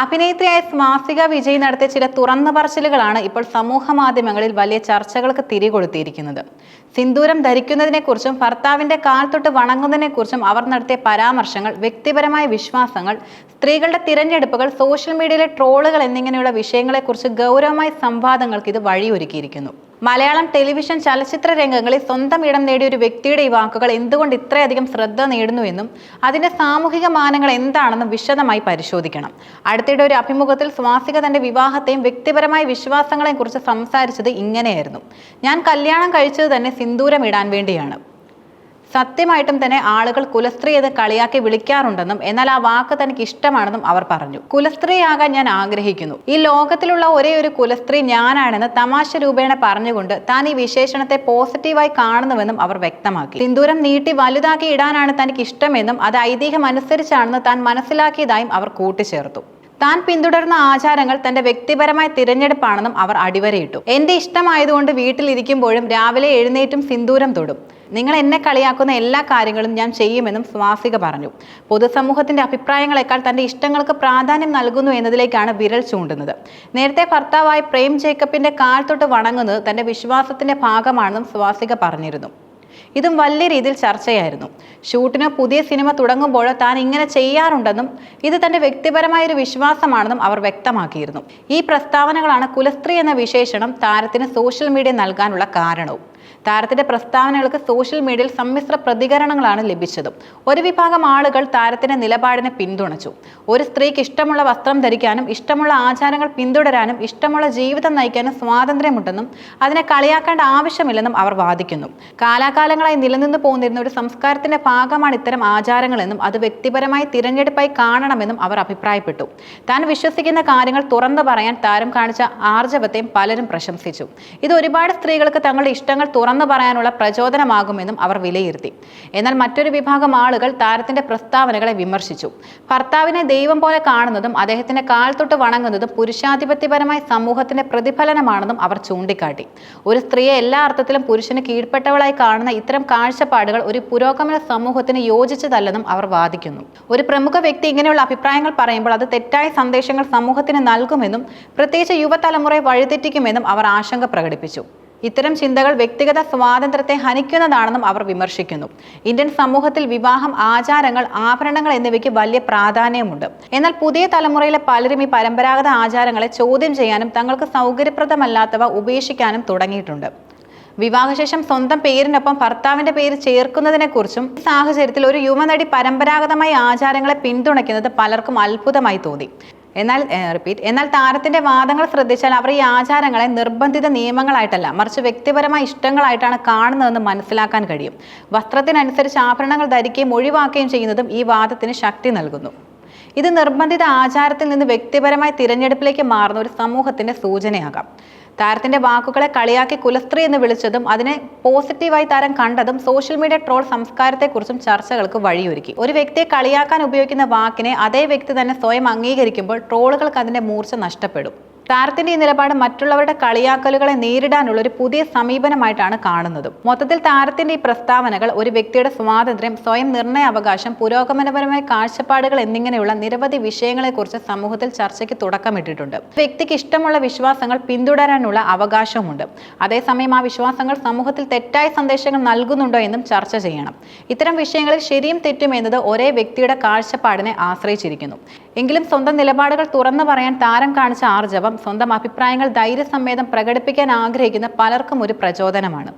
അഭിനേത്രിയായ സ്മാസിക വിജയ് നടത്തിയ ചില തുറന്ന പറച്ചിലുകളാണ് ഇപ്പോൾ സമൂഹ മാധ്യമങ്ങളിൽ വലിയ ചർച്ചകൾക്ക് തിരികൊളുത്തിയിരിക്കുന്നത് സിന്ദൂരം ധരിക്കുന്നതിനെക്കുറിച്ചും ഭർത്താവിന്റെ കാൽ തൊട്ട് വണങ്ങുന്നതിനെക്കുറിച്ചും അവർ നടത്തിയ പരാമർശങ്ങൾ വ്യക്തിപരമായ വിശ്വാസങ്ങൾ സ്ത്രീകളുടെ തിരഞ്ഞെടുപ്പുകൾ സോഷ്യൽ മീഡിയയിലെ ട്രോളുകൾ എന്നിങ്ങനെയുള്ള വിഷയങ്ങളെക്കുറിച്ച് ഗൗരവമായ സംവാദങ്ങൾക്ക് ഇത് വഴിയൊരുക്കിയിരിക്കുന്നു. മലയാളം ടെലിവിഷൻ ചലച്ചിത്ര രംഗങ്ങളിൽ സ്വന്തം ഇടം നേടിയ ഒരു വ്യക്തിയുടെ ഈ വാക്കുകൾ എന്തുകൊണ്ട് ഇത്രയധികം ശ്രദ്ധ നേടുന്നുവെന്നും അതിന്റെ സാമൂഹിക മാനങ്ങൾ എന്താണെന്നും വിശദമായി പരിശോധിക്കണം. അടുത്തിടെ ഒരു അഭിമുഖത്തിൽ സ്വാസിക തന്റെ വിവാഹത്തെയും വ്യക്തിപരമായ വിശ്വാസങ്ങളെയും കുറിച്ച് സംസാരിച്ചത് ഇങ്ങനെയായിരുന്നു. ഞാൻ കല്യാണം കഴിച്ചത് തന്നെ സിന്ദൂരം ഇടാൻ വേണ്ടിയാണ്. സത്യമായിട്ടും തന്നെ ആളുകൾ കുലസ്ത്രീ എന്ന് കളിയാക്കി വിളിക്കാറുണ്ടെന്നും എന്നാൽ ആ വാക്ക് തനിക്ക് ഇഷ്ടമാണെന്നും അവർ പറഞ്ഞു. കുലസ്ത്രീയാകാൻ ഞാൻ ആഗ്രഹിക്കുന്നു. ഈ ലോകത്തിലുള്ള ഒരേ ഒരു കുലസ്ത്രീ ഞാനാണെന്ന് തമാശ രൂപേണ പറഞ്ഞുകൊണ്ട് താൻ ഈ വിശേഷണത്തെ പോസിറ്റീവായി കാണുന്നുവെന്നും അവർ വ്യക്തമാക്കി. സിന്ദൂരം നീട്ടി വലുതാക്കി ഇടാനാണ് തനിക്ക് ഇഷ്ടമെന്നും അത് ഐതിഹ്യം അനുസരിച്ചാണെന്ന് താൻ മനസ്സിലാക്കിയതായും അവർ കൂട്ടിച്ചേർത്തു. താൻ പിന്തുടർന്ന ആചാരങ്ങൾ തന്റെ വ്യക്തിപരമായ തിരഞ്ഞെടുപ്പാണെന്നും അവർ അടിവരയിട്ടു. എന്റെ ഇഷ്ടമായതുകൊണ്ട് വീട്ടിലിരിക്കുമ്പോഴും രാവിലെ എഴുന്നേറ്റും സിന്ദൂരം തൊടും. നിങ്ങൾ എന്നെ കളിയാക്കുന്ന എല്ലാ കാര്യങ്ങളും ഞാൻ ചെയ്യുമെന്നും സ്വാസിക പറഞ്ഞു. പൊതുസമൂഹത്തിന്റെ അഭിപ്രായങ്ങളെക്കാൾ തന്റെ ഇഷ്ടങ്ങൾക്ക് പ്രാധാന്യം നൽകുന്നു എന്നതിലേക്കാണ് വിരൽ ചൂണ്ടുന്നത്. നേരത്തെ ഭർത്താവായ പ്രേം ജേക്കബിന്റെ കാൽ തൊട്ട് വണങ്ങുന്നത് തന്റെ വിശ്വാസത്തിന്റെ ഭാഗമാണെന്നും സ്വാസിക പറഞ്ഞിരുന്നു. ഇതും വലിയ രീതിയിൽ ചർച്ചയായിരുന്നു. ഷൂട്ടിന് പുതിയ സിനിമ തുടങ്ങുമ്പോൾ താൻ ഇങ്ങനെ ചെയ്യാറുണ്ടെന്നും ഇത് തന്റെ വ്യക്തിപരമായ ഒരു വിശ്വാസമാണെന്നും അവർ വ്യക്തമാക്കിയിരുന്നു. ഈ പ്രസ്താവനകളാണ് കുലസ്ത്രീ എന്ന വിശേഷണം താരത്തിന് സോഷ്യൽ മീഡിയ നൽകാനുള്ള കാരണവും. താരത്തിന്റെ പ്രസ്താവനകൾക്ക് സോഷ്യൽ മീഡിയയിൽ സമ്മിശ്ര പ്രതികരണങ്ങളാണ് ലഭിച്ചതും. ഒരു വിഭാഗം ആളുകൾ താരത്തിന്റെ നിലപാടിനെ പിന്തുണച്ചു. ഒരു സ്ത്രീക്ക് ഇഷ്ടമുള്ള വസ്ത്രം ധരിക്കാനും ഇഷ്ടമുള്ള ആചാരങ്ങൾ പിന്തുടരാനും ഇഷ്ടമുള്ള ജീവിതം നയിക്കാനും സ്വാതന്ത്ര്യമുണ്ടെന്നും അതിനെ കളിയാക്കേണ്ട ആവശ്യമില്ലെന്നും അവർ വാദിക്കുന്നു. കാലാകാലങ്ങളായി നിലനിന്ന് പോന്നിരുന്ന ഒരു സംസ്കാരത്തിന്റെ ഭാഗമാണ് ഇത്തരം ആചാരങ്ങളെന്നും അത് വ്യക്തിപരമായി തിരഞ്ഞെടുപ്പായി കാണണമെന്നും അവർ അഭിപ്രായപ്പെട്ടു. താൻ വിശ്വസിക്കുന്ന കാര്യങ്ങൾ തുറന്നു പറയാൻ താരം കാണിച്ച ആർജവത്തെയും പലരും പ്രശംസിച്ചു. ഇത് ഒരുപാട് സ്ത്രീകൾക്ക് തങ്ങളുടെ ഇഷ്ടങ്ങൾ തുറന്നു പറയാനുള്ള പ്രചോദനമാകുമെന്നും അവർ വിലയിരുത്തി. എന്നാൽ മറ്റൊരു വിഭാഗം ആളുകൾ താരത്തിന്റെ പ്രസ്താവനകളെ വിമർശിച്ചു. ഭർത്താവിനെ ദൈവം പോലെ കാണുന്നതും അദ്ദേഹത്തിന്റെ കാൽ തൊട്ട് വണങ്ങുന്നതും പുരുഷാധിപത്യപരമായ സമൂഹത്തിന്റെ പ്രതിഫലനമാണെന്നും അവർ ചൂണ്ടിക്കാട്ടി. ഒരു സ്ത്രീയെ എല്ലാ അർത്ഥത്തിലും പുരുഷന് കീഴ്പ്പെട്ടവളായി കാണുന്ന ഇത്തരം കാഴ്ചപ്പാടുകൾ ഒരു പുരോഗമന സമൂഹത്തിന് യോജിച്ചതല്ലെന്നും അവർ വാദിക്കുന്നു. ഒരു പ്രമുഖ വ്യക്തി ഇങ്ങനെയുള്ള അഭിപ്രായങ്ങൾ പറയുമ്പോൾ അത് തെറ്റായ സന്ദേശങ്ങൾ സമൂഹത്തിന് നൽകുമെന്നും പ്രത്യേകിച്ച് യുവതലമുറയെ വഴിതെറ്റിക്കുമെന്നും അവർ ആശങ്ക പ്രകടിപ്പിച്ചു. ഇത്തരം ചിന്തകൾ വ്യക്തിഗത സ്വാതന്ത്ര്യത്തെ ഹനിക്കുന്നതാണെന്നും അവർ വിമർശിക്കുന്നു. ഇന്ത്യൻ സമൂഹത്തിൽ വിവാഹം ആചാരങ്ങൾ ആഭരണങ്ങൾ എന്നിവയ്ക്ക് വലിയ പ്രാധാന്യമുണ്ട്. എന്നാൽ പുതിയ തലമുറയിലെ പലരും ഈ പരമ്പരാഗത ആചാരങ്ങളെ ചോദ്യം ചെയ്യാനും തങ്ങൾക്ക് സൗകര്യപ്രദമല്ലാത്തവ ഉപേക്ഷിക്കാനും തുടങ്ങിയിട്ടുണ്ട്. വിവാഹശേഷം സ്വന്തം പേരിനൊപ്പം ഭർത്താവിന്റെ പേര് ചേർക്കുന്നതിനെക്കുറിച്ചും ഈ സാഹചര്യത്തിൽ ഒരു യുവനടി പരമ്പരാഗതമായ ആചാരങ്ങളെ പിന്തുണയ്ക്കുന്നത് പലർക്കും അത്ഭുതമായി തോന്നി. എന്നാൽ റിപ്പീറ്റ് എന്നാൽ താരത്തിന്റെ വാദങ്ങൾ ശ്രദ്ധിച്ചാൽ അവർ ഈ ആചാരങ്ങളെ നിർബന്ധിത നിയമങ്ങളായിട്ടല്ല മറിച്ച് വ്യക്തിപരമായ ഇഷ്ടങ്ങളായിട്ടാണ് കാണുന്നതെന്ന് മനസ്സിലാക്കാൻ കഴിയും. വസ്ത്രത്തിനനുസരിച്ച് ആഭരണങ്ങൾ ധരിക്കുകയും ഒഴിവാക്കുകയും ചെയ്യുന്നതും ഈ വാദത്തിന് ശക്തി നൽകുന്നു. ഇത് നിർബന്ധിത ആചാരത്തിൽ നിന്ന് വ്യക്തിപരമായ തിരഞ്ഞെടുപ്പിലേക്ക് മാറുന്ന ഒരു സമൂഹത്തിന്റെ സൂചനയാകാം. താരത്തിന്റെ വാക്കുകളെ കളിയാക്കി കുലസ്ത്രീ എന്ന് വിളിച്ചതും അതിനെ പോസിറ്റീവായി താരം കണ്ടതും സോഷ്യൽ മീഡിയ ട്രോൾ സംസ്കാരത്തെക്കുറിച്ചും ചർച്ചകൾക്ക് വഴിയൊരുക്കി. ഒരു വ്യക്തിയെ കളിയാക്കാൻ ഉപയോഗിക്കുന്ന വാക്കിനെ അതേ വ്യക്തി തന്നെ സ്വയം അംഗീകരിക്കുമ്പോൾ ട്രോളുകൾക്ക് അതിന്റെ മൂർച്ച നഷ്ടപ്പെടും. താരത്തിന്റെ ഈ നിലപാട് മറ്റുള്ളവരുടെ കളിയാക്കലുകളെ നേരിടാനുള്ള ഒരു പുതിയ സമീപനമായിട്ടാണ് കാണുന്നത്. മൊത്തത്തിൽ താരത്തിന്റെ ഈ പ്രസ്താവനകൾ ഒരു വ്യക്തിയുടെ സ്വാതന്ത്ര്യം സ്വയം നിർണയ അവകാശം പുരോഗമനപരമായ കാഴ്ചപ്പാടുകൾ എന്നിങ്ങനെയുള്ള നിരവധി വിഷയങ്ങളെക്കുറിച്ച് സമൂഹത്തിൽ ചർച്ചയ്ക്ക് തുടക്കമിട്ടിട്ടുണ്ട്. വ്യക്തിക്ക് ഇഷ്ടമുള്ള വിശ്വാസങ്ങൾ പിന്തുടരാനുള്ള അവകാശമുണ്ട് അതേസമയം ആ വിശ്വാസങ്ങൾ സമൂഹത്തിൽ തെറ്റായ സന്ദേശങ്ങൾ നൽകുന്നുണ്ടോ എന്നും ചർച്ച ചെയ്യണം. ഇത്തരം വിഷയങ്ങളിൽ ശരിയും തെറ്റും എന്നത് ഒരേ വ്യക്തിയുടെ കാഴ്ചപ്പാടിനെ ആശ്രയിച്ചിരിക്കുന്നു. എങ്കിലും സ്വന്തം നിലപാടുകൾ തുറന്നു പറയാൻ താരം കാണിച്ച ആർജവം സ്വന്തം അഭിപ്രായങ്ങൾ ധൈര്യസമ്മേതം പ്രകടിപ്പിക്കാൻ ആഗ്രഹിക്കുന്ന പലർക്കും ഒരു പ്രചോദനമാണ്.